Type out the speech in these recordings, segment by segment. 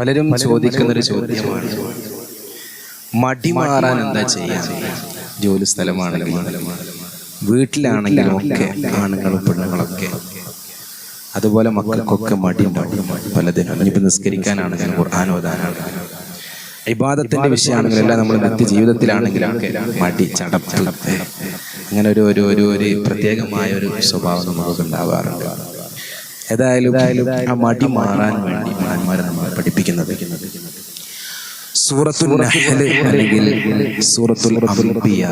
പലരും ചോദിക്കുന്ന ഒരു ചോദ്യമാണ്. മടി മാറാൻ എന്താ ചെയ്യാൻ ജോലി സ്ഥലമാണെങ്കിലും വീട്ടിലാണെങ്കിലും ഒക്കെ ആണുങ്ങളും പെണ്ണുങ്ങളൊക്കെ. അതുപോലെ മക്കൾക്കൊക്കെ മടി പലതിനും. ഇനിയിപ്പോൾ നിസ്കരിക്കാനാണെങ്കിലും ഖുർആൻ ഓതാനാണെങ്കിലും ഇബാദത്തിന്റെ വിഷയമാണെങ്കിലും എല്ലാം നമ്മൾ നിത്യ ജീവിതത്തിലാണെങ്കിലൊക്കെ മടി ചടപ്പ്. അങ്ങനെ ഒരു ഒരു ഒരു ഒരു പ്രത്യേകമായ ഒരു സ്വഭാവം നമുക്ക് ഉണ്ടാവാറുണ്ട്. ഏതായാലും ആ മടി മാറാൻ വേണ്ടി മഹാന്മാരെ നമ്മൾ പഠിപ്പിക്കുന്നത്. സൂറത്തുൽ നഹ്ല് അല്ലെങ്കിൽ സൂറത്തുൽ അംബിയ.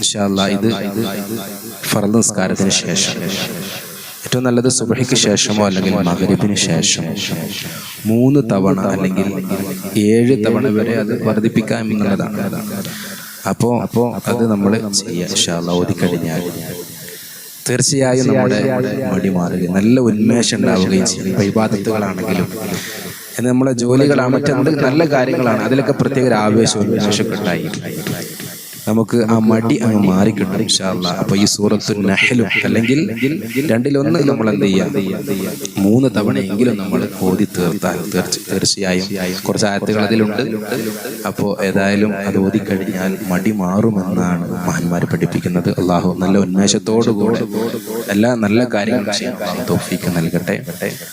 ഇൻഷാ അല്ലാ ഇത് ഫറൽ നിസ്കാരത്തിന് ശേഷം. ഏറ്റവും നല്ലത് സുബഹിക്ക് ശേഷമോ അല്ലെങ്കിൽ മകരിബിന് ശേഷം. മൂന്ന് തവണ അല്ലെങ്കിൽ ഏഴ് തവണ വരെ അത് വർദ്ധിപ്പിക്കാം എന്നുള്ളതാണ്. അപ്പോ അപ്പോ അത് നമ്മൾ ചെയ്യാം. ഇൻഷാ അല്ലാ ഓതിക്കഴിഞ്ഞാൽ. തീർച്ചയായും നമ്മുടെ മടി മാറുകയും നല്ല ഉന്മേഷം ഉണ്ടാവുകയും ചെയ്യും വൈവാദത്തുകളാണെങ്കിലും എന്ന് നമ്മളെ ജോലികളാണ് മറ്റെന്ത് നല്ല കാര്യങ്ങളാണ് അതിലൊക്കെ പ്രത്യേക ഒരു ആവേശവും ഉന്മേഷമൊക്കെ ഉണ്ടായി നമുക്ക് ആ മടി അങ്ങ് മാറിക്കിട്ടും അപ്പൊ ഈ സൂറത്തു നഹലും അല്ലെങ്കിൽ രണ്ടിലൊന്ന് നമ്മൾ എന്ത് ചെയ്യാം? മൂന്ന് തവണയെങ്കിലും നമ്മൾ ഓതി തീർത്താൽ തീർച്ച- തീർച്ചയായും കുറച്ച് ആയത്തുകൾ അതിലുണ്ട്. അപ്പോ ഏതായാലും അത് ഓതി കഴിഞ്ഞാൽ മടി മാറുമെന്നാണ് മഹാന്മാർ പഠിപ്പിക്കുന്നത്. അള്ളാഹു നല്ല ഉന്മേഷത്തോടുകൂടെ എല്ലാ നല്ല കാര്യങ്ങളും ചെയ്യാൻ അള്ളാഹു നൽകട്ടെ.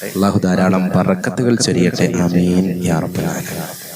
അള്ളാഹു ധാരാളം പറക്കത്തുകൾ ചൊരിയട്ടെ. അമീൻ യാ റബ്ബൽ ആലമീൻ.